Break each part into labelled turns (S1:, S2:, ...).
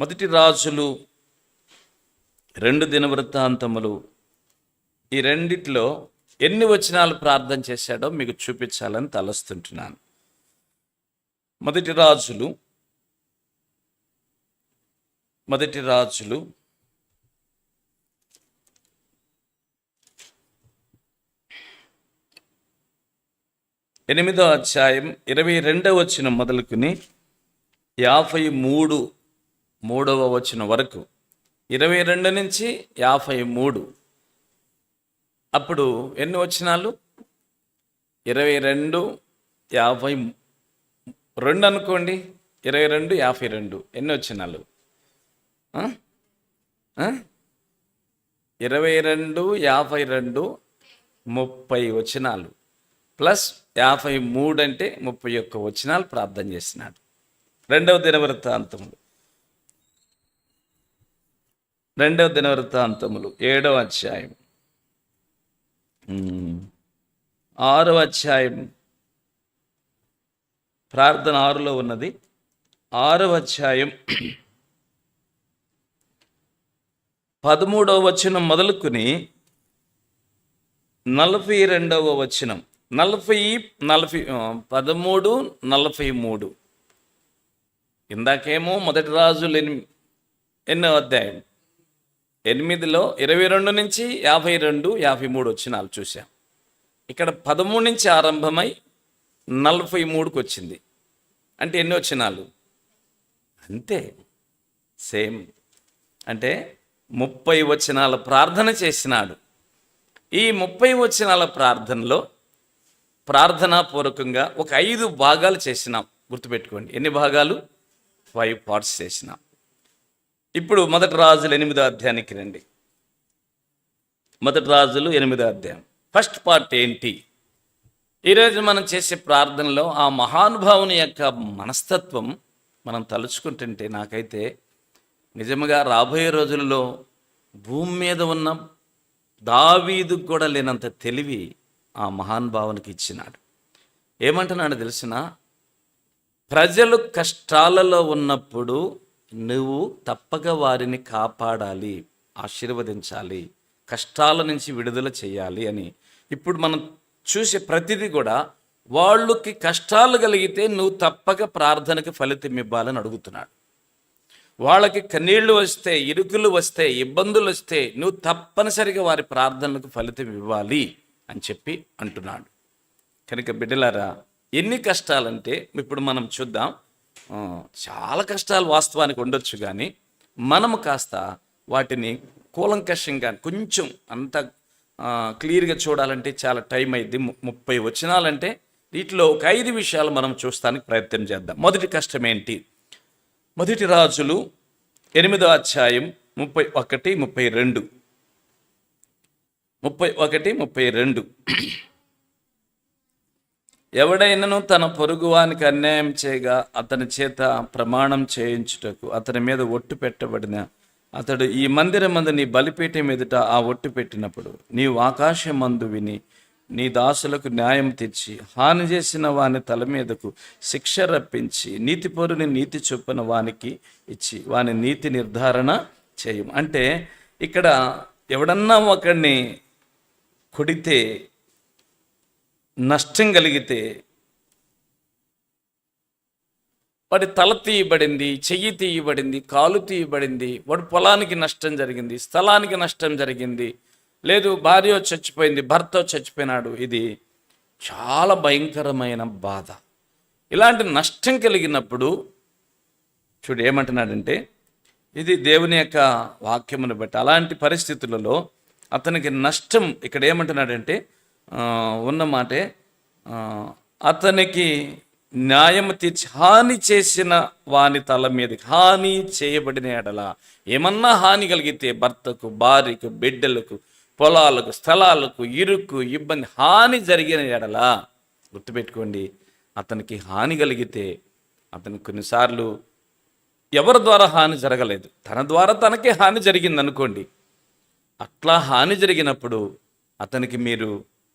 S1: మొదటి రాజులు రెండు దినవృత్తాంతములు. ఈ రెండిట్లో ఎన్ని వచనాలు ప్రార్థన చేశాడో మీకు చూపించాలని తలస్తుంటున్నాను. మొదటి రాజులు మొదటి రాజులు ఎనిమిదో అధ్యాయం ఇరవై రెండవ వచ్చిన మొదలుకుని యాభై మూడు మూడవ వచ్చిన వరకు. ఇరవై రెండు నుంచి యాభై మూడు. అప్పుడు ఎన్ని వచనాలు? ఇరవై రెండు యాభై రెండు అనుకోండి. ఇరవై రెండు యాభై రెండు. ఎన్ని వచనాలు? ఇరవై రెండు యాభై రెండు ముప్పై వచనాలు. ప్లస్ యాభై మూడు అంటే ముప్పై ఒక్క వచనాలు ప్రార్థన చేసినాడు. రెండవ దినవృత్తాంతములు. రెండవ దినవృత్తాంతములు ఏడవ అధ్యాయం. ఆరవ అధ్యాయం. ప్రార్థన ఆరులో ఉన్నది. ఆరవ అధ్యాయం. పదమూడవ వచనం మొదలుకుని నలభై రెండవ వచనం. నలభై నలభై పదమూడు నలభై మూడు. ఇందాకేమో మొదటి రాజులు ఎన్ని ఎన్నో అధ్యాయం. ఎనిమిదిలో ఇరవై రెండు నుంచి యాభై రెండు యాభై మూడు వచ్చినాలు చూసాం ఇక్కడ పదమూడు నుంచి ఆరంభమై నలభై మూడుకి వచ్చింది. అంటే ఎన్ని వచ్చినాలు? అంతే. సేమ్. అంటే ముప్పై వచనాల ప్రార్థన చేసినాడు. ఈ ముప్పై వచనాల ప్రార్థనలో ప్రార్థనాపూర్వకంగా ఒక ఐదు భాగాలు చేసినాం. గుర్తుపెట్టుకోండి. ఎన్ని భాగాలు? ఫైవ్ పార్ట్స్ చేసినాం. ఇప్పుడు మొదటి రాజులు ఎనిమిదో అధ్యాయానికి రండి. మొదటి రాజులు ఎనిమిదో అధ్యాయం. ఫస్ట్ పార్ట్ ఏంటి? ఈరోజు మనం చేసే ప్రార్థనలో ఆ మహానుభావుని యొక్క మనస్తత్వం మనం తలుచుకుంటుంటే నాకైతే నిజంగా రాబోయే రోజుల్లో భూమి మీద ఉన్న దావీదుకు కూడా లేనంత తెలివి ఆ మహానుభావునికి ఇచ్చినాడు. ఏమంటున్నాడు తెలిసిన? ప్రజలు కష్టాలలో ఉన్నప్పుడు నువ్వు తప్పక వారిని కాపాడాలి ఆశీర్వదించాలి కష్టాల నుంచి విడుదల చేయాలి అని. ఇప్పుడు మనం చూసే ప్రతిదీ కూడా వాళ్ళకి కష్టాలు కలిగితే నువ్వు తప్పక ప్రార్థనకి ఫలితం ఇవ్వాలని అడుగుతున్నాడు. వాళ్ళకి కన్నీళ్ళు వస్తే ఇరుకులు వస్తే ఇబ్బందులు వస్తే నువ్వు తప్పనిసరిగా వారి ప్రార్థనలకు ఫలితం ఇవ్వాలి అని చెప్పి అంటున్నాడు. కనుక బిడ్డలారా ఎన్ని కష్టాలంటే ఇప్పుడు మనం చూద్దాం. చాలా కష్టాలు వాస్తవానికి ఉండొచ్చు కానీ మనము కాస్త వాటిని కూలంకషంగా కొంచెం అంత క్లియర్గా చూడాలంటే చాలా టైం అయింది ముప్పై వచనాలంటే వీటిలో ఒక ఐదు విషయాలు మనం చూస్తానికి ప్రయత్నం చేద్దాం. మొదటి కష్టం ఏంటి? మొదటి రాజులు ఎనిమిదో అధ్యాయం ముప్పై ఒకటి ముప్పై రెండు. ముప్పై ఒకటి ముప్పై రెండు. ఎవడైనను తన పొరుగువానికి అన్యాయం చేయగా అతని చేత ప్రమాణం చేయించుటకు అతని మీద ఒట్టు పెట్టబడిన అతడు ఈ మందిరమందు నీ బలిపీఠం ఎదుట ఆ ఒట్టు పెట్టినప్పుడు నీవు ఆకాశమందు విని నీ దాసులకు న్యాయం తెచ్చి హాని చేసిన వాని తల మీదకు శిక్ష రప్పించి నీతి పొరుని నీతి చొప్పున వానికి ఇచ్చి వాని నీతి నిర్ధారణ చేయం అంటే ఇక్కడ ఎవడన్నా ఒకడిని కొడితే నష్టం కలిగితే వాడి తల తీయబడింది చెయ్యి తీయబడింది కాలు తీయబడింది వాడి పొలానికి నష్టం జరిగింది స్థలానికి నష్టం జరిగింది. లేదు భార్య చచ్చిపోయింది భర్త చచ్చిపోయినాడు. ఇది చాలా భయంకరమైన బాధ. ఇలాంటి నష్టం కలిగినప్పుడు చూడు ఏమంటున్నాడంటే ఇది దేవుని యొక్క వాక్యమును బట్టి అలాంటి పరిస్థితులలో అతనికి నష్టం ఇక్కడ ఏమంటున్నాడంటే ఉన్న మాటే అతనికి న్యాయం తీర్చి హాని చేసిన వాని తల మీద హాని చేయబడిన ఎడల ఏమన్నా హాని కలిగితే భర్తకు భార్యకు బిడ్డలకు పొలాలకు స్థలాలకు ఇరుకు ఇబ్బంది హాని జరిగిన ఎడల గుర్తుపెట్టుకోండి అతనికి హాని కలిగితే అతను కొన్నిసార్లు ఎవరి ద్వారా హాని జరగలేదు తన ద్వారా తనకే హాని జరిగింది అనుకోండి అట్లా హాని జరిగినప్పుడు అతనికి మీరు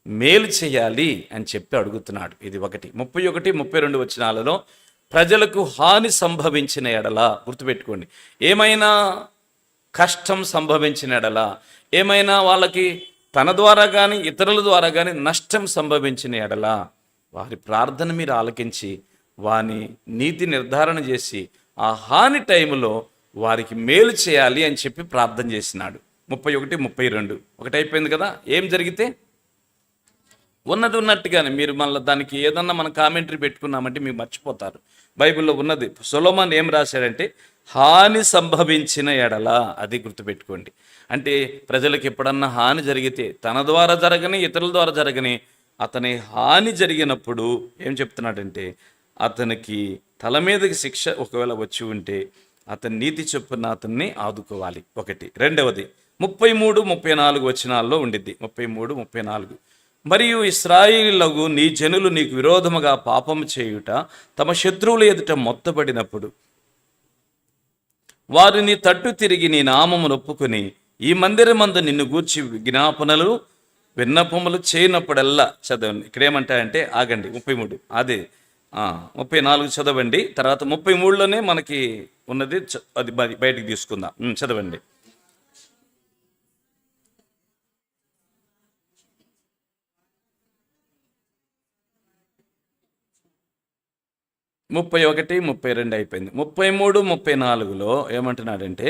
S1: మేలు చేయాలి అని చెప్పి అడుగుతున్నాడు. ఇది ఒకటి. ముప్పై ఒకటి ముప్పై రెండు వచనాలలో ప్రజలకు హాని సంభవించిన ఎడల గుర్తుపెట్టుకోండి. ఏమైనా కష్టం సంభవించిన ఎడల ఏమైనా వాళ్ళకి తన ద్వారా కానీ ఇతరుల ద్వారా కానీ నష్టం సంభవించిన ఎడల వారి ప్రార్థన మీరు ఆలకించి వాని నీతి నిర్ధారణ చేసి ఆ హాని టైంలో వారికి మేలు చేయాలి అని చెప్పి ప్రార్థన చేసినాడు. ముప్పై ఒకటి ముప్పై రెండు. ఒకటి అయిపోయింది కదా? ఏం జరిగితే? ఉన్నది ఉన్నట్టుగానే మీరు మళ్ళీ దానికి ఏదన్నా మన కామెంటరీ పెట్టుకున్నామంటే మీరు మర్చిపోతారు. బైబిల్లో ఉన్నది సొలోమాన్ ఏం రాశాడంటే హాని సంభవించిన ఎడల అది గుర్తుపెట్టుకోండి. అంటే ప్రజలకు ఎప్పుడన్నా హాని జరిగితే తన ద్వారా జరగని ఇతరుల ద్వారా జరగని అతని హాని జరిగినప్పుడు ఏం చెప్తున్నాడంటే అతనికి తల మీదకి శిక్ష ఒకవేళ వచ్చి ఉంటే అతని నీతి చొప్పున అతన్ని ఆదుకోవాలి. ఒకటి. రెండవది ముప్పై మూడు ముప్పై నాలుగు వచనాల్లో ఉండిద్ది. ముప్పై మూడు ముప్పై నాలుగు. మరియు ఇస్రాయిలకు నీ జనులు నీకు విరోధముగా పాపము చేయుట తమ శత్రువుల ఎదుట మొత్తబడినప్పుడు. వారు నీ తట్టు తిరిగి నీ నామము నొప్పుకుని ఈ మందిరమందు నిన్ను గూర్చి విజ్ఞాపనలు విన్నపములు చేయనప్పుడల్లా చదవండి. ఇక్కడ ఏమంటాయంటే ఆగండి ముప్పై మూడు. అదే ముప్పై నాలుగు చదవండి. తర్వాత ముప్పై మూడులోనే మనకి ఉన్నది చ- అది బయటికి తీసుకుందాం. చదవండి. ముప్పై ఒకటి ముప్పై రెండు అయిపోయింది. ముప్పై మూడు ముప్పై నాలుగులో ఏమంటున్నాడంటే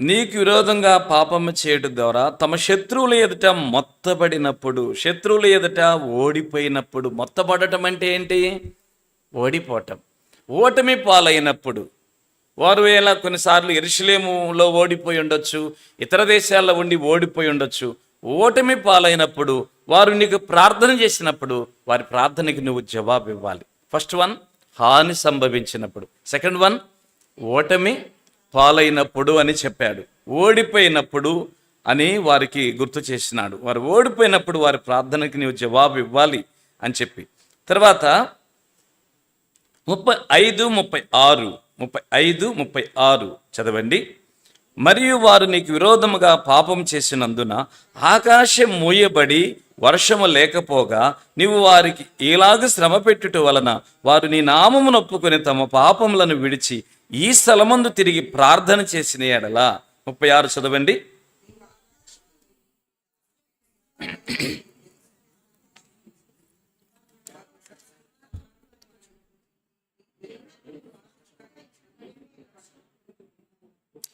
S1: నీకు విరోధంగా పాపము చేయడం ద్వారా తమ శత్రువుల ఎదుట మొత్తబడినప్పుడు శత్రువుల ఎదుట ఓడిపోయినప్పుడు మొత్తబడటం అంటే ఏంటి? ఓడిపోవటం. ఓటమి పాలైనప్పుడు వారు వేళ కొన్నిసార్లు ఎరుశలేములో ఓడిపోయి ఉండొచ్చు ఇతర దేశాల్లో ఉండి ఓడిపోయి ఉండొచ్చు. ఓటమి పాలైనప్పుడు వారు నీకు ప్రార్థన చేసినప్పుడు వారి ప్రార్థనకి నువ్వు జవాబు ఇవ్వాలి. ఫస్ట్ వన్ హాని సంభవించినప్పుడు. సెకండ్ వన్ ఓటమి పాలైనప్పుడు అని చెప్పాడు. ఓడిపోయినప్పుడు అని వారికి గుర్తు చేసినాడు. వారు ఓడిపోయినప్పుడు వారి ప్రార్థనకి నీవు జవాబు ఇవ్వాలి అని చెప్పి. తర్వాత ముప్పై ఐదు ముప్పై ఆరు ముప్పై ఐదు ముప్పై ఆరు చదవండి. మరియు వారు నీకు విరోధముగా పాపం చేసినందున ఆకాశం మూయబడి వర్షము లేకపోగా నీవు వారికి ఇలాగ శ్రమ పెట్టుట వలన వారు నీ నామము నొప్పుకొని తమ పాపములను విడిచి ఈ స్థలమందు తిరిగి ప్రార్థన చేసిన ఎడలా. ముప్పై ఆరు చదవండి.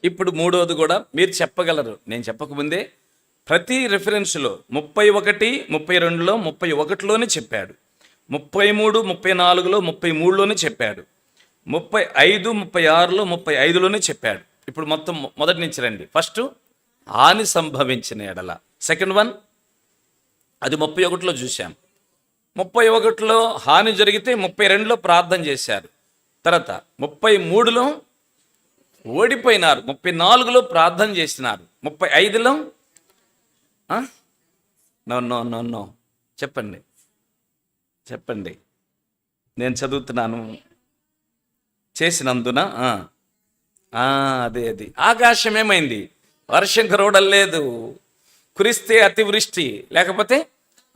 S1: ఇప్పుడు మూడోది కూడా మీరు చెప్పగలరు. నేను చెప్పకముందే ప్రతి రెఫరెన్స్లో ముప్పై ఒకటి ముప్పై రెండులో ముప్పై ఒకటిలోనే చెప్పాడు. ముప్పై మూడు ముప్పై నాలుగులో ముప్పై మూడులోనే చెప్పాడు. ముప్పై ఐదు ముప్పై ఆరులో ముప్పై ఐదులోనే చెప్పాడు. ఇప్పుడు మొత్తం మొదటి నుంచి రండి. ఫస్ట్ హాని సంభవించిన ఎడల. సెకండ్ వన్ అది ముప్పై ఒకటిలో చూశాం. ముప్పై ఒకటిలో హాని జరిగితే ముప్పై రెండులో ప్రార్థన చేశారు. తర్వాత ముప్పై మూడులో ఓడిపోయినారు. ముప్పై నాలుగులో ప్రార్థన చేసినారు. ముప్పై ఐదులో? No no no no. చెప్పండి. చెప్పండి. నేను చదువుతున్నాను. చేసినందున అదే అది. ఆకాశం ఏమైంది? వర్షం కురవడం లేదు. కురిస్తే అతివృష్టి లేకపోతే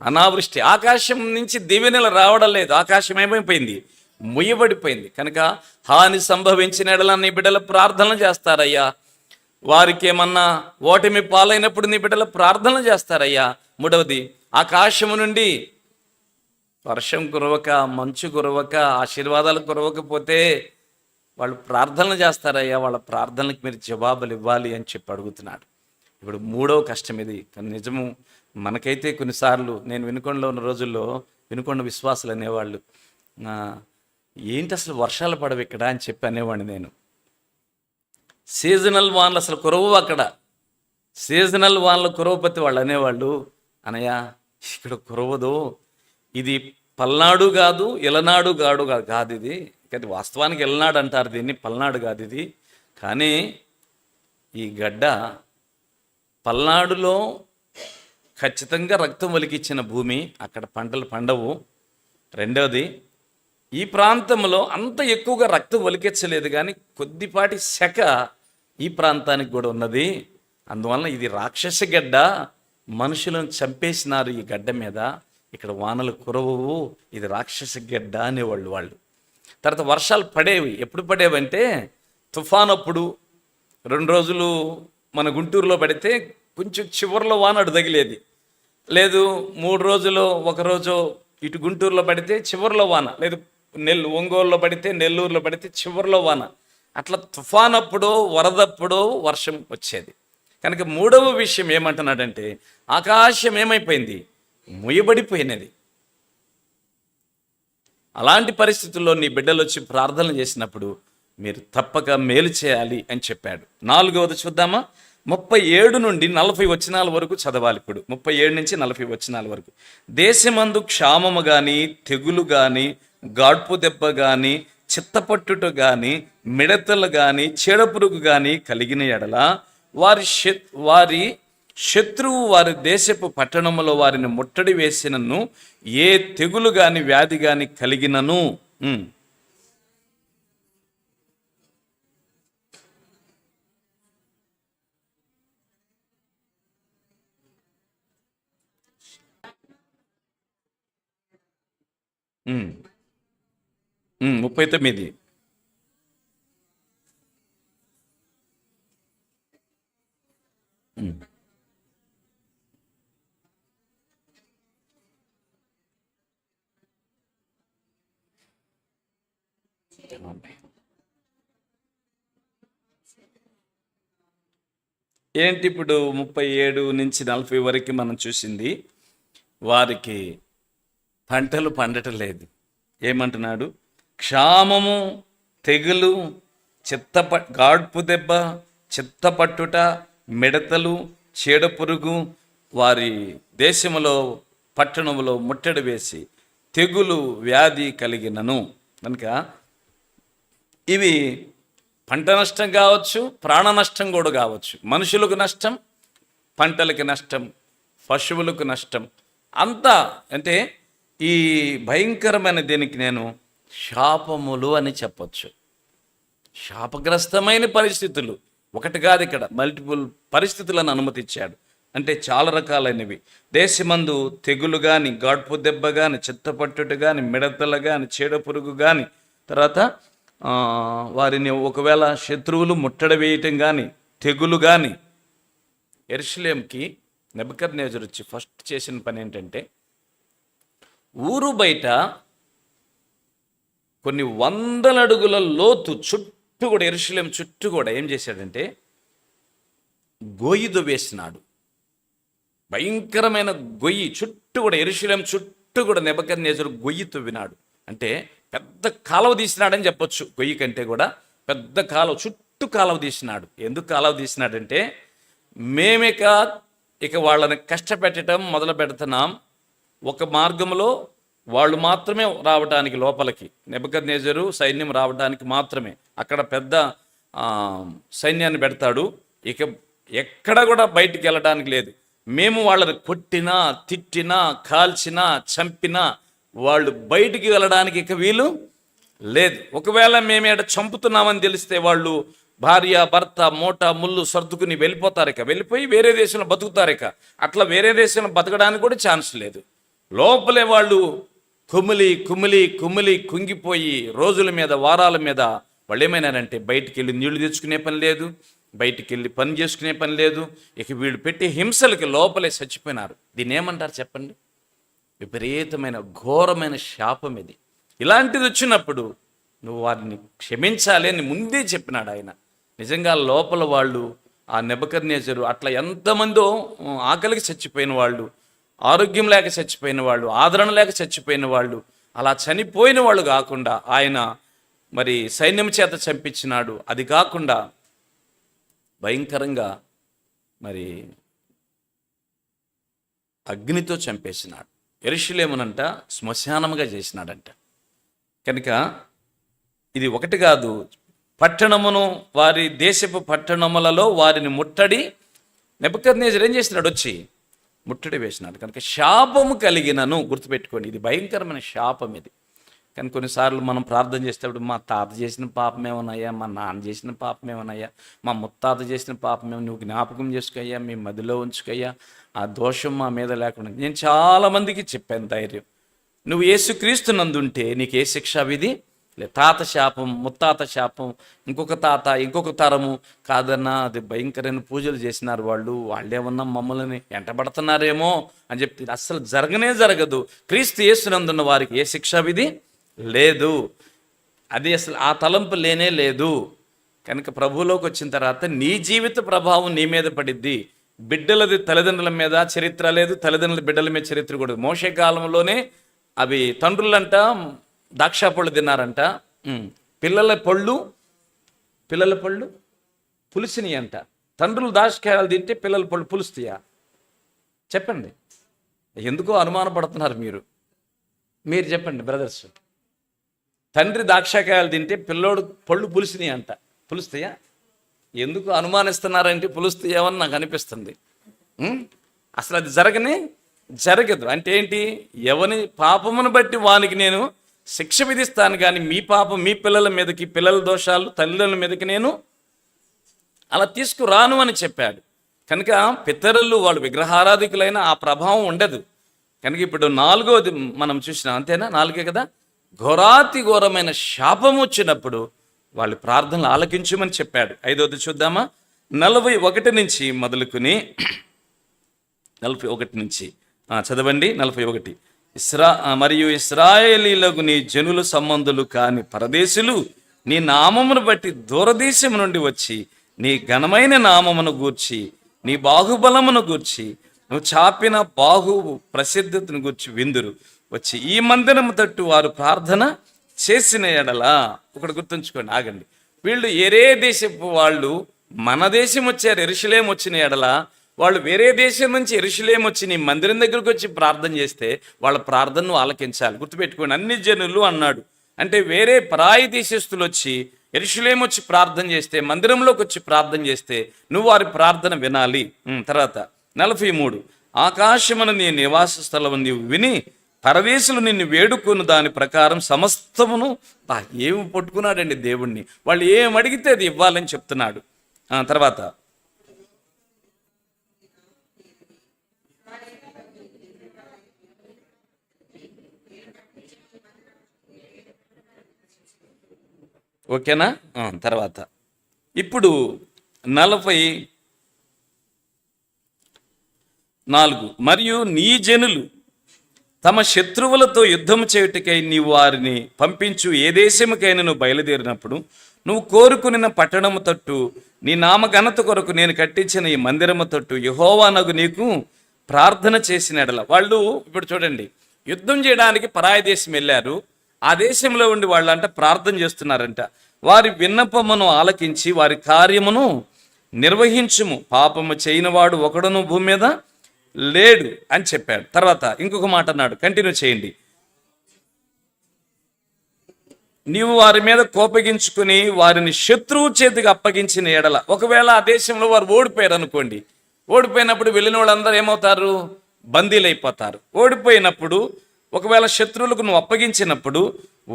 S1: అనావృష్టి. ఆకాశం నుంచి దీవెనలు రావడం లేదు. ఆకాశం ఏమైపోయింది? ముయ్యబడిపోయింది. కనుక హాని సంభవించిన ఎడల నీ బిడ్డలు ప్రార్థనలు చేస్తారయ్యా. వారికి ఏమన్నా ఓటమి పాలైనప్పుడు నీ బిడ్డలు ప్రార్థనలు చేస్తారయ్యా. మూడవది ఆకాశము నుండి వర్షం కురవక మంచు కురవక ఆశీర్వాదాలు కురవకపోతే వాళ్ళు ప్రార్థనలు చేస్తారయ్యా. వాళ్ళ ప్రార్థనలకు మీరు జవాబులు ఇవ్వాలి అని చెప్పి అడుగుతున్నాడు. ఇప్పుడు మూడవ కష్టం ఇది. కానీ నిజము మనకైతే కొన్నిసార్లు నేను వినుకొండలో ఉన్న రోజుల్లో వినుకొండ విశ్వాసులు అనేవాళ్ళు ఏంటి అసలు వర్షాలు పడవు ఇక్కడ అని చెప్పి అనేవాడిని నేను. సీజనల్ వాన్లు అసలు కురవు అక్కడ. సీజనల్ వాన్లు కురవపతి వాళ్ళు అనేవాళ్ళు అనయ్య ఇక్కడ కురవదు. ఇది పల్నాడు కాదు ఇలనాడు గాడు కాదు ఇది. కానీ వాస్తవానికి ఇలనాడు అంటారు దీన్ని పల్నాడు కాదు ఇది. కానీ ఈ గడ్డ పల్నాడులో ఖచ్చితంగా రక్తం ఒలికిచ్చిన భూమి. అక్కడ పంటలు పండవు. రెండవది ఈ ప్రాంతంలో అంత ఎక్కువగా రక్తం ఒలికెచ్చలేదు కానీ కొద్దిపాటి శక ఈ ప్రాంతానికి కూడా ఉన్నది. అందువలన ఇది రాక్షస గడ్డ. మనుషులను చంపేసినారు ఈ గడ్డ మీద. ఇక్కడ వానలు కురవవు. ఇది రాక్షస గడ్డ అనేవాళ్ళు వాళ్ళు. తర్వాత వర్షాలు పడేవి. ఎప్పుడు పడేవంటే తుఫాన్ అప్పుడు రెండు రోజులు మన గుంటూరులో పడితే కొంచెం చివరిలో వానడు తగిలేది. లేదు మూడు రోజులు ఒక రోజు ఇటు గుంటూరులో పడితే చివరిలో వాన. లేదు నెల్లు ఒంగోలులో పడితే నెల్లూరులో పడితే చివరిలో వాన. అట్లా తుఫాన్ అప్పుడు వరదప్పుడు వర్షం వచ్చేది. కనుక మూడవ విషయం ఏమంటున్నాడంటే ఆకాశం ఏమైపోయింది? ముయబడిపోయినది అలాంటి పరిస్థితుల్లో నీ బిడ్డలు వచ్చి ప్రార్థన చేసినప్పుడు మీరు తప్పక మేలు చేయాలి అని చెప్పాడు. నాలుగవది చూద్దామా? ముప్పై ఏడు నుండి నలభై వచనాల వరకు చదవాలి ఇప్పుడు. ముప్పై ఏడు నుంచి నలభై వచనాల వరకు. దేశమందు క్షామము కానీ తెగులు కానీ గాడ్పు దెబ్బ కానీ చిత్తపట్టుట కానీ మిడతలు కానీ చీడపురుగు కానీ కలిగిన ఎడల వారి వారి శత్రువు వారి దేశపు పట్టణములో వారిని ముట్టడి వేసినను ఏ తెగులు గాని వ్యాధి గాని కలిగినను Mm. ముప్పై తొమ్మిది. ఏంటి ఇప్పుడు ముప్పై ఏడు నుంచి నలభై వరకు మనం చూసింది? వారికి పంటలు పండటం లేదు. ఏమంటున్నాడు? క్షామము తెగులు చిత్తప గాడ్పు దెబ్బ చిత్తపట్టుట మిడతలు చీడపురుగు వారి దేశములో పట్టణములో ముట్టడి వేసి తెగులు వ్యాధి కలిగినను. కనుక ఇవి పంట నష్టం కావచ్చు ప్రాణ నష్టం కూడా కావచ్చు. మనుషులకు నష్టం పంటలకి నష్టం పశువులకు నష్టం. అంతా అంటే ఈ భయంకరమైన దీనికి నేను శాపములు అని చెప్పచ్చు. శాపగ్రస్తమైన పరిస్థితులు. ఒకటి కాదు ఇక్కడ మల్టిపుల్ పరిస్థితులను అనుమతిచ్చాడు. అంటే చాలా రకాలైనవి. దేశమందు తెగులు కానీ గాడ్పు దెబ్బ కానీ చిత్తపట్టుట కానీ మిడతలు కానీ చీడపురుగు కానీ తర్వాత వారిని ఒకవేళ శత్రువులు ముట్టడ వేయటం కానీ తెగులు కానీ ఎరుషలేంకి నెబకర్ వచ్చి ఫస్ట్ చేసిన పని ఏంటంటే ఊరు బయట కొన్ని వందల అడుగుల లోతు చుట్టూ కూడా ఎరుశలేం చుట్టూ కూడా ఏం చేశాడంటే గొయ్యి దువ్వేసినాడు భయంకరమైన గొయ్యి చుట్టూ కూడా ఎరుశలేం చుట్టూ కూడా నెబకర్ గొయ్యి తువ్వినాడు. అంటే పెద్ద కాలువ తీసినాడని చెప్పొచ్చు. గొయ్యి కంటే కూడా పెద్ద కాలువ చుట్టూ కాలువ తీసినాడు. ఎందుకు కాలువ తీసినాడంటే మేమిక ఇక వాళ్ళని కష్టపెట్టడం మొదలు పెడుతున్నాం ఒక మార్గంలో వాళ్ళు మాత్రమే రావడానికి లోపలికి. నెబకద్నేజరు సైన్యం రావడానికి మాత్రమే. అక్కడ పెద్ద సైన్యాన్ని పెడతాడు. ఇక ఎక్కడ కూడా బయటికి వెళ్ళడానికి లేదు. మేము వాళ్ళని కొట్టినా తిట్టినా కాల్చినా చంపినా వాళ్ళు బయటికి వెళ్ళడానికి ఇక వీలు లేదు. ఒకవేళ మేము ఇక్కడ చంపుతున్నామని తెలిస్తే వాళ్ళు భార్య భర్త మూట ముళ్ళు సర్దుకుని వెళ్ళిపోతారు ఇక. వెళ్ళిపోయి వేరే దేశంలో బతుకుతారు ఇక. అట్లా వేరే దేశంలో బతకడానికి కూడా ఛాన్స్ లేదు. లోపలే వాళ్ళు కుమిలి కుమిలి కుమిలి కుంగిపోయి రోజుల మీద వారాల మీద వాళ్ళు ఏమైనారంటే బయటికి వెళ్ళి నీళ్ళు తెచ్చుకునే పని లేదు బయటికి వెళ్ళి పని చేసుకునే పని లేదు ఇక వీళ్ళు పెట్టే హింసలకి లోపలే చచ్చిపోయినారు. దీన్ని ఏమంటారు చెప్పండి? విపరీతమైన ఘోరమైన శాపం ఇది. ఇలాంటిది వచ్చినప్పుడు నువ్వు వారిని క్షమించాలి అని ముందే చెప్పినాడు ఆయన. నిజంగా లోపల వాళ్ళు ఆ నెబకర్నేజరు అట్లా ఎంతమందో ఆకలికి చచ్చిపోయిన వాళ్ళు ఆరోగ్యం లేక చచ్చిపోయిన వాళ్ళు ఆదరణ లేక చచ్చిపోయిన వాళ్ళు అలా చనిపోయిన వాళ్ళు కాకుండా ఆయన మరి సైన్యం చేత చంపించినాడు. అది కాకుండా భయంకరంగా మరి అగ్నితో చంపేసినాడు. ఎరుషులేమునంట శ్మశానముగా చేసినాడంట. కనుక ఇది ఒకటి కాదు. పట్టణమును వారి దేశపు పట్టణములలో వారిని ముట్టడి నెపకర్నేజర్ ఏం చేసినాడు? వచ్చి ముట్టడి వేసినాడు కనుక శాపము కలిగినను గుర్తుపెట్టుకోండి. ఇది భయంకరమైన శాపం ఇది. కానీ కొన్నిసార్లు మనం ప్రార్థన చేసేటప్పుడు మా తాత చేసిన పాపం మా నాన్న చేసిన పాపం మా ముత్తాత చేసిన పాపమేమో నువ్వు జ్ఞాపకం చేసుకోయ్యా మీ మదిలో ఉంచుకయ్యా. ఆ దోషం మా మీద లేకుండా నేను చాలామందికి చెప్పాను ధైర్యం. నువ్వు యేసుక్రీస్తు నందుంటే నీకు ఏ శిక్ష విధి? తాత శాపం ముత్తాత శాపం ఇంకొక తాత ఇంకొక తరము. కాదన్నా అది భయంకరమైన పూజలు చేసినారు వాళ్ళు. వాళ్ళేమన్నా మమ్మల్ని వెంటబడుతున్నారేమో అని చెప్తే అస్సలు జరగనే జరగదు. క్రీస్తు యేసునందున్న వారికి ఏ శిక్ష విధి లేదు. అది అసలు ఆ తలంపు లేనే లేదు. కనుక ప్రభువులోకి వచ్చిన తర్వాత నీ జీవిత ప్రభావం నీ మీద పడిద్ది. బిడ్డలది తల్లిదండ్రుల మీద చరిత్ర లేదు. తల్లిదండ్రుల బిడ్డల మీద చరిత్ర కూడా మోసే కాలంలోనే అవి తండ్రులంట ద్రాక్ష పళ్ళు తిన్నారంట. పిల్లల పళ్ళు పిల్లల పళ్ళు పులిసినాయి అంట తండ్రులు దాక్షకాయలు తింటే పిల్లల పళ్ళు పులుస్తాయా? చెప్పండి. ఎందుకో అనుమానపడుతున్నారు మీరు. మీరు చెప్పండి బ్రదర్స్. తండ్రి ద్రాక్షకాయలు తింటే పిల్లోడు పళ్ళు పులిసినాయి అంట పులుస్తాయా? ఎందుకు అనుమానిస్తున్నారంటే పులుస్తాయేమని నాకు అనిపిస్తుంది? అసలు అది జరగనే జరగదు. అంటే ఏంటి? ఎవని పాపమును బట్టి వానికి నేను శిక్ష విధిస్తాను కానీ మీ పాపం మీ పిల్లల మీదకి పిల్లల దోషాలు తల్లిదండ్రుల మీదకి నేను అలా తీసుకురాను అని చెప్పాడు. కనుక పితరులు వాళ్ళు విగ్రహారాధికులైన ఆ ప్రభావం ఉండదు. కనుక ఇప్పుడు నాలుగోది మనం చూసినాం అంతేనా? నాలుగే కదా? ఘోరాతి ఘోరమైన శాపం వచ్చినప్పుడు వాళ్ళు ప్రార్థనలు ఆలకించమని చెప్పాడు. ఐదోది చూద్దామా? నలభై ఒకటి నుంచి మొదలుకుని నలభై ఒకటి నుంచి చదవండి నలభై ఒకటి. ఇస్రా మరియు ఇస్రాయేలీలకు నీ జనులు సంబంధులు కాని పరదేశులు నీ నామమును బట్టి దూరదేశం నుండి వచ్చి నీ ఘనమైన నామమును గూర్చి నీ బాహుబలమును గూర్చి నువ్వు చాపిన బాహు ప్రసిద్ధతను గూర్చి విందురు. వచ్చి ఈ మందిరము తట్టు వారు ప్రార్థన చేసిన ఎడలా ఒకటి గుర్తుంచుకోండి ఆగండి. వీళ్ళు ఏరే దేశపు వాళ్ళు మన దేశం వచ్చారు ఎరుషులేం వచ్చిన ఎడల వాళ్ళు వేరే దేశం నుంచి ఎరుషులేం వచ్చి నీ మందిరం దగ్గరకు వచ్చి ప్రార్థన చేస్తే వాళ్ళ ప్రార్థనను ఆలకించాలి. గుర్తుపెట్టుకోండి అన్ని జనులు అన్నాడు. అంటే వేరే పరాయి దేశస్తులు వచ్చి ఎరుషులేం వచ్చి ప్రార్థన చేస్తే మందిరంలోకి వచ్చి ప్రార్థన చేస్తే నువ్వు వారి ప్రార్థన వినాలి. తర్వాత నలభై మూడు. ఆకాశమున నీ నివాస స్థలం నీవు విని పరదేశులు నిన్ను వేడుకొని దాని ప్రకారం సమస్తమును ఏమి పట్టుకున్నాడండి దేవుణ్ణి? వాళ్ళు ఏం అడిగితే అది ఇవ్వాలని చెప్తున్నాడు. ఆ, తర్వాత ఓకేనా? తర్వాత. ఇప్పుడు నలభై నాలుగు. మరియు నీ జనులు తమ శత్రువులతో యుద్ధం చేయుటకై నీవు వారిని పంపించు. ఏ దేశముకైనా నువ్వు బయలుదేరినప్పుడు నువ్వు కోరుకున్న పట్టణము తట్టు నీ నామఘనత కొరకు నేను కట్టించిన ఈ మందిరము తట్టు యహోవానగు నీకు ప్రార్థన చేసిన ఎడల వాళ్ళు ఇప్పుడు చూడండి యుద్ధం చేయడానికి పరాయ దేశం వెళ్ళారు. ఆ దేశంలో ఉండి వాళ్ళంట ప్రార్థన చేస్తున్నారంట. వారి విన్నపమును ఆలకించి వారి కార్యమును నిర్వహించుము. పాపము చేయనివాడు ఒకడును భూమి మీద లేడు అని చెప్పాడు. తర్వాత ఇంకొక మాట అన్నాడు. కంటిన్యూ చేయండి. నీవు వారి మీద కోపగించుకుని వారిని శత్రువు చేతికి అప్పగించిన ఎడల. ఒకవేళ ఆ దేశంలో వారు ఓడిపోయారు అనుకోండి. ఓడిపోయినప్పుడు వెళ్ళిన వాళ్ళందరూ ఏమవుతారు? బందీలు అయిపోతారు ఓడిపోయినప్పుడు ఒకవేళ శత్రువులకు నువ్వు అప్పగించినప్పుడు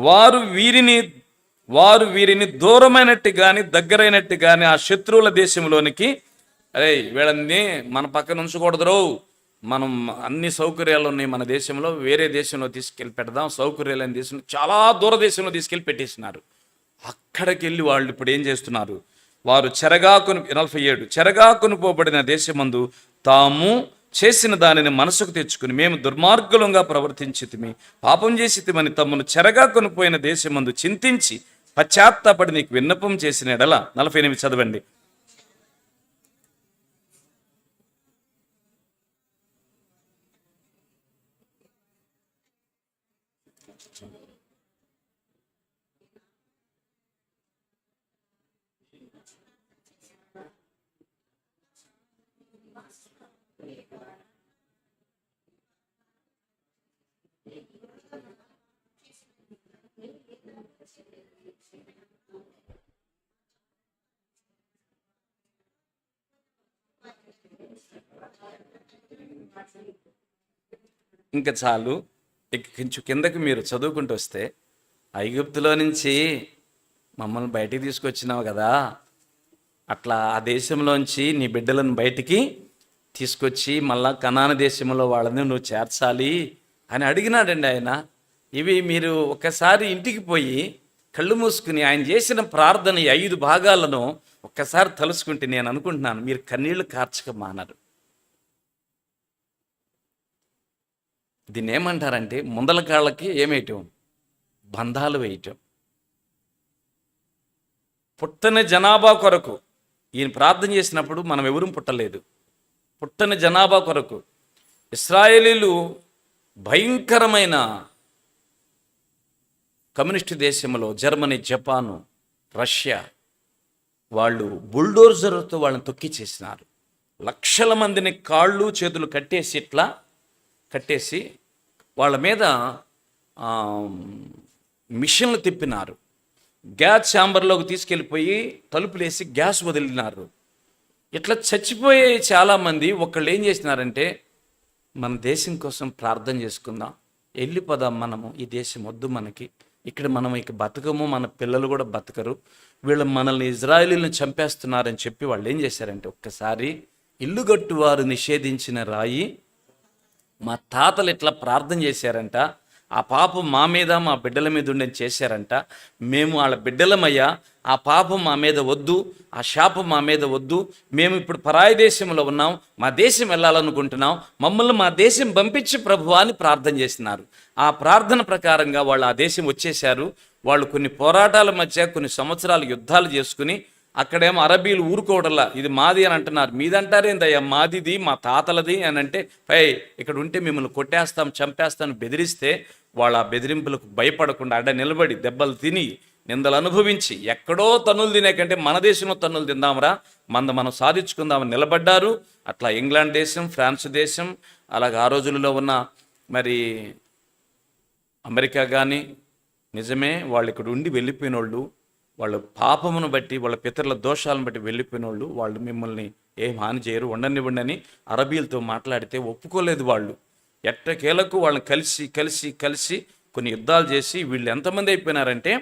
S1: వారు వీరిని వారు వీరిని దూరమైనట్టు కానీ దగ్గరైనట్టు కానీ ఆ శత్రువుల దేశంలోనికి అరే వీళ్ళని మన పక్కన ఉంచకూడదురో. మనం అన్ని సౌకర్యాలు ఉన్నాయి మన దేశంలో వేరే దేశంలో తీసుకెళ్ళి పెడదాం సౌకర్యాలైన దేశంలో చాలా దూర దేశంలో తీసుకెళ్ళి పెట్టేసినారు. అక్కడికి వెళ్ళి వాళ్ళు ఇప్పుడు ఏం చేస్తున్నారు? వారు చెరగాకును నలభై ఏడు చెరగాకును పోబడిన దేశమందు తాము చేసిన దానిని మనసుకు తెచ్చుకుని మేము దుర్మార్గులంగా ప్రవర్తించితిమి. పాపం చేసితిమని తమను చెరగా కొనిపోయిన దేశమందు చింతించి పశ్చాత్తాపడి నీకు విన్నపం చేసిన ఎడల నలభై ఎనిమిది చదవండి. ఇంకా చాలు. ఇక కొంచెం కిందకి మీరు చదువుకుంటూ వస్తే ఐగుప్తులో నుంచి మమ్మల్ని బయటికి తీసుకొచ్చినావు కదా. అట్లా ఆ దేశంలోంచి నీ బిడ్డలను బయటికి తీసుకొచ్చి మళ్ళా కనాన దేశంలో వాళ్ళని నువ్వు చేర్చాలి అని అడిగినాడండి ఆయన. ఇవి మీరు ఒకసారి ఇంటికి పోయి కళ్ళు మూసుకుని ఆయన చేసిన ప్రార్థన ఈ ఐదు భాగాలను ఒక్కసారి తలుసుకుంటే నేను అనుకుంటున్నాను మీరు కన్నీళ్ళు కార్చక మానరు. దీన్ని ఏమంటారంటే ముందల కాళ్ళకి ఏమేయటం? బంధాలు వేయటం. పుట్టని జనాభా కొరకు ఈయన ప్రార్థన చేసినప్పుడు మనం ఎవరూ పుట్టలేదు. పుట్టని జనాభా కొరకు ఇస్రాయేలీలు భయంకరమైన కమ్యూనిస్టు దేశంలో జర్మనీ జపాను రష్యా వాళ్ళు బుల్డోజర్తో వాళ్ళని తొక్కి చేసినారు. లక్షల మందిని కాళ్ళు చేతులు కట్టేసి ఇట్లా కట్టేసి వాళ్ళ మీద మిషన్లు తిప్పినారు. గ్యాస్ ఛాంబర్లోకి తీసుకెళ్ళిపోయి తలుపులేసి గ్యాస్ వదిలినారు. ఇట్లా చచ్చిపోయే చాలామంది ఒకళ్ళు ఏం చేసినారంటే మన దేశం కోసం ప్రార్థన చేసుకుందాం వెళ్ళిపోదాం మనము ఈ దేశం వద్దు మనకి. ఇక్కడ మనం ఇక బతకము మన పిల్లలు కూడా బతకరు. వీళ్ళు మనల్ని ఇజ్రాయిలీలను చంపేస్తున్నారని చెప్పి వాళ్ళు ఏం చేశారంటే ఒక్కసారి ఇల్లు వారు నిషేధించిన రాయి మా తాతలు ఇట్లా ప్రార్థన చేశారంట ఆ పాపం మా మీద మా బిడ్డల మీద ఉండే చేశారంట. మేము వాళ్ళ బిడ్డలమయ్యా ఆ పాపం మా మీద వద్దు ఆ శాపం మా మీద వద్దు. మేము ఇప్పుడు పరాయి దేశంలో ఉన్నాం మా దేశం వెళ్ళాలనుకుంటున్నాం మమ్మల్ని మా దేశం పంపించి ప్రభువా అని ప్రార్థన చేసినారు ఆ ప్రార్థన ప్రకారంగా వాళ్ళు ఆ దేశం వచ్చేశారు. వాళ్ళు కొన్ని పోరాటాల మధ్య కొన్ని సంవత్సరాలు యుద్ధాలు చేసుకుని అక్కడేమో అరబీలు ఊరుకోవడంలా ఇది మాది అని అంటున్నారు. మీదంటారేందయ్యా మాదిది మా తాతలది అని అంటే పై ఇక్కడ ఉంటే మిమ్మల్ని కొట్టేస్తాం చంపేస్తాం బెదిరిస్తే వాళ్ళ బెదిరింపులకు భయపడకుండా అడ్డ నిలబడి దెబ్బలు తిని నిందలు అనుభవించి ఎక్కడో తన్నులు తినే కంటే మన దేశంలో తన్నులు తిందామరా మంద మనం సాధించుకుందామని నిలబడ్డారు. అట్లా ఇంగ్లాండ్ దేశం ఫ్రాన్స్ దేశం అలాగే ఆ రోజులలో ఉన్న మరి అమెరికా కానీ నిజమే వాళ్ళు ఇక్కడ ఉండి వెళ్ళిపోయిన వాళ్ళు వాళ్ళ పాపమును బట్టి వాళ్ళ పితరుల దోషాలను బట్టి వెళ్ళిపోయిన వాళ్ళు వాళ్ళు మిమ్మల్ని ఏం హాని చేయరు. ఉండనివ్వండి అని అరబీలతో మాట్లాడితే ఒప్పుకోలేదు వాళ్ళు. ఎట్టకేలకు వాళ్ళని కలిసి కలిసి కలిసి కొన్ని యుద్ధాలు చేసి వీళ్ళు ఎంతమంది అయిపోయినారంటే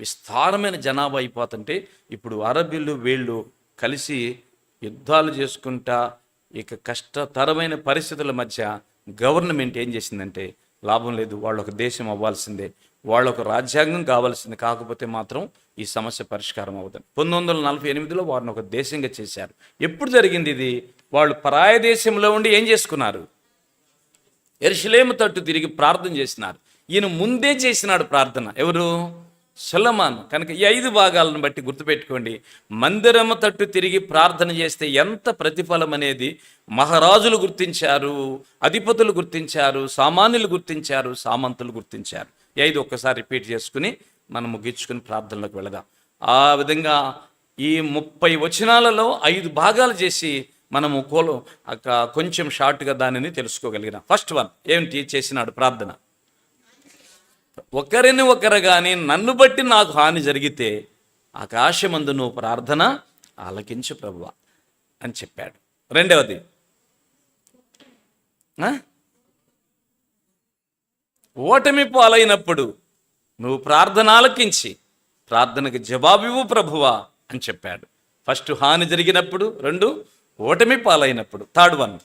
S1: విస్తారమైన జనాభా అయిపోతుంటే ఇప్పుడు అరబీలు వీళ్ళు కలిసి యుద్ధాలు చేసుకుంటా ఇక కష్టతరమైన పరిస్థితుల మధ్య గవర్నమెంట్ ఏం చేసిందంటే లాభం లేదు వాళ్ళు ఒక దేశం అవ్వాల్సిందే వాళ్ళ ఒక రాజ్యాంగం కావాల్సింది కాకపోతే మాత్రం ఈ సమస్య పరిష్కారం అవుతుంది పంతొమ్మిది వందల నలభై ఎనిమిదిలో వారిని ఒక దేశంగా చేశారు. ఎప్పుడు జరిగింది ఇది? వాళ్ళు పరాయ దేశంలో ఉండి ఏం చేసుకున్నారు? ఎరుషలేము తట్టు తిరిగి ప్రార్థన చేసినారు. ఈయన ముందే చేసినాడు ప్రార్థన. ఎవరు? సులమాన్. కనుక ఈ ఐదు భాగాలను బట్టి గుర్తుపెట్టుకోండి. మందిరము తట్టు తిరిగి ప్రార్థన చేస్తే ఎంత ప్రతిఫలం అనేది మహారాజులు గుర్తించారు అధిపతులు గుర్తించారు సామాన్యులు గుర్తించారు సామంతులు గుర్తించారు. ఈ ఐదు ఒక్కసారి రిపీట్ చేసుకుని మనం ముగించుకుని ప్రార్థనలోకి వెళదాం. ఆ విధంగా ఈ ముప్పై వచనాలలో ఐదు భాగాలు చేసి మనము కోలో కొంచెం షార్ట్గా దానిని తెలుసుకోగలిగిన. ఫస్ట్ వన్ ఏమిటి? చేసినాడు ప్రార్థన. ఒకరిని ఒకరు కానీ నన్ను బట్టి నాకు హాని జరిగితే ఆకాశమందు నువ్వు ప్రార్థన ఆలకించు ప్రభువ అని చెప్పాడు. రెండవది ఆ? ఓటమి పాలైనప్పుడు నువ్వు ప్రార్థన ఆలకించి ప్రార్థనకు జవాబివ్వు ప్రభువా అని చెప్పాడు. ఫస్ట్ హాని జరిగినప్పుడు రెండు ఓటమి పాలైనప్పుడు థర్డ్ వన్.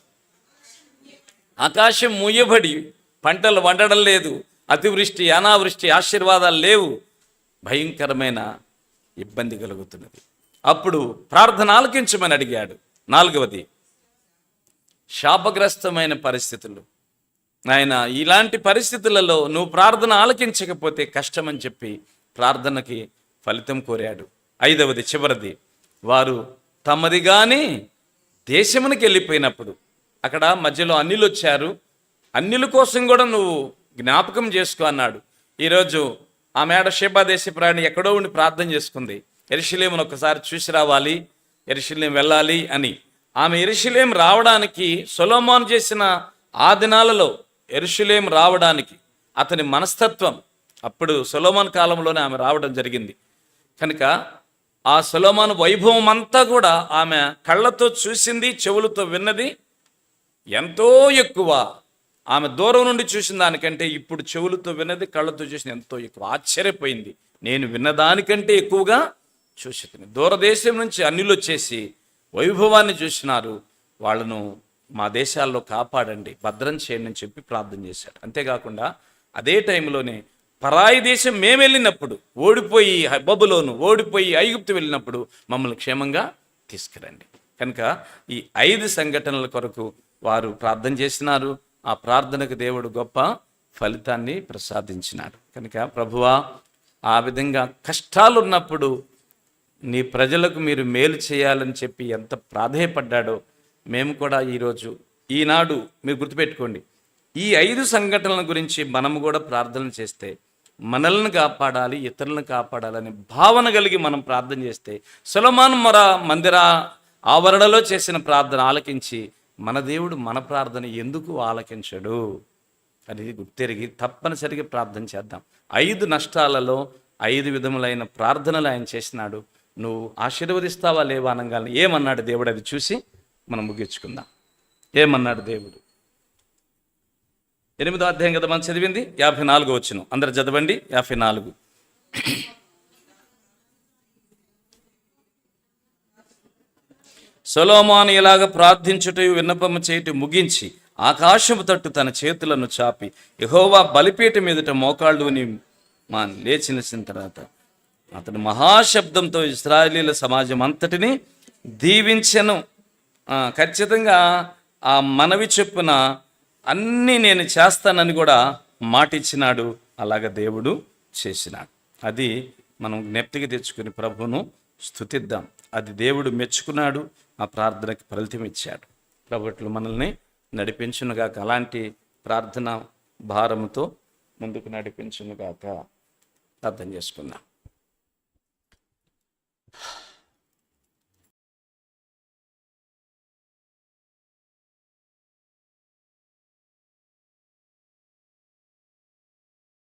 S1: ఆకాశం మూయబడి పంటలు వండడం లేదు అతివృష్టి అనావృష్టి ఆశీర్వాదాలు లేవు భయంకరమైన ఇబ్బంది కలుగుతున్నది. అప్పుడు ప్రార్థన ఆలకించమని అడిగాడు. నాలుగవది శాపగ్రస్తమైన పరిస్థితులు. ఆయన ఇలాంటి పరిస్థితులలో నువ్వు ప్రార్థన ఆలకించకపోతే కష్టమని చెప్పి ప్రార్థనకి ఫలితం కోరాడు. ఐదవది చివరిది వారు తమది కానీ దేశమునికి వెళ్ళిపోయినప్పుడు అక్కడ మధ్యలో అన్నిలు వచ్చారు. అన్నిల కోసం కూడా నువ్వు జ్ఞాపకం చేసుకో అన్నాడు. ఈరోజు ఆ మేడ షేబా ఎక్కడో ఉండి ప్రార్థన చేసుకుంది. ఎరిశిలేమును ఒకసారి చూసి రావాలి ఎరిశిలేం వెళ్ళాలి అని. ఆమె ఎరిశిలేం రావడానికి సొలోమాన్ చేసిన ఆ దినాలలో ఎరుషులేం రావడానికి అతని మనస్తత్వం అప్పుడు సొలోమాన్ కాలంలోనే ఆమె రావడం జరిగింది. కనుక ఆ సులోమాను వైభవం అంతా కూడా ఆమె కళ్ళతో చూసింది చెవులతో విన్నది. ఎంతో ఎక్కువ ఆమె దూరం నుండి చూసిన దానికంటే ఇప్పుడు చెవులతో విన్నది కళ్ళతో చూసిన ఎంతో ఎక్కువ. ఆశ్చర్యపోయింది. నేను విన్నదానికంటే ఎక్కువగా చూసి దూరదేశం నుంచి అన్నిలు వచ్చేసి వైభవాన్ని చూసినారు. వాళ్ళను మా దేశాల్లో కాపాడండి భద్రం చేయండి అని చెప్పి ప్రార్థన చేశాడు అంతేకాకుండా అదే టైంలోనే పరాయి దేశం మేము వెళ్ళినప్పుడు ఓడిపోయి బబులోను ఓడిపోయి ఐగుప్తు వెళ్ళినప్పుడు మమ్మల్ని క్షేమంగా తీసుకురండి. కనుక ఈ ఐదు సంఘటనల కొరకు వారు ప్రార్థన చేసినారు. ఆ ప్రార్థనకు దేవుడు గొప్ప ఫలితాన్ని ప్రసాదించినాడు. కనుక ప్రభువా ఆ విధంగా కష్టాలు ఉన్నప్పుడు నీ ప్రజలకు మీరు మేలు చేయాలని చెప్పి ఎంత ప్రాధేయపడ్డాడో మేము కూడా ఈరోజు ఈనాడు మీరు గుర్తుపెట్టుకోండి. ఈ ఐదు సంఘటనల గురించి మనము కూడా ప్రార్థన చేస్తే మనల్ని కాపాడాలి ఇతరులను కాపాడాలని భావన కలిగి మనం ప్రార్థన చేస్తే సులమాన్ మొర మందిర ఆవరణలో చేసిన ప్రార్థన ఆలకించి మన దేవుడు మన ప్రార్థన ఎందుకు ఆలకించడు అనేది గుర్తెరిగి తప్పనిసరిగా ప్రార్థన చేద్దాం. ఐదు నష్టాలలో ఐదు విధములైన ప్రార్థనలు ఆయన చేసినాడు. నువ్వు ఆశీర్వదిస్తావా లేవా అనగానే ఏమన్నాడు దేవుడు అది చూసి మనం ముగించుకుందాం. ఏమన్నాడు దేవుడు? ఎనిమిదో అధ్యాయం కదా మనం చదివింది? యాభై నాలుగు వచ్చిన. అందరు చదవండి. యాభై నాలుగు. సొలోమాను ఇలాగ ప్రార్థించుట విన్నపము చేయటం ముగించి ఆకాశము తట్టు తన చేతులను చాపి యహోవా బలిపీట మీదట మోకాళ్ళుని మా లేచిన తర్వాత అతడు మహాశబ్దంతో ఇస్రాయలీల సమాజం అంతటిని దీవించెను ఖచ్చితంగా ఆ మనవి చొప్పున అన్నీ నేను చేస్తానని కూడా మాటిచ్చినాడు అలాగ దేవుడు చేసినాడు. అది మనం జ్ఞప్తికి తెచ్చుకుని ప్రభువును స్థుతిద్దాం అది దేవుడు మెచ్చుకున్నాడు ఆ ప్రార్థనకి ఫలితం ఇచ్చాడు. ప్రభుత్వం మనల్ని నడిపించునుగాక. అలాంటి ప్రార్థన భారముతో ముందుకు నడిపించునుగాక అర్థం చేసుకుందాం.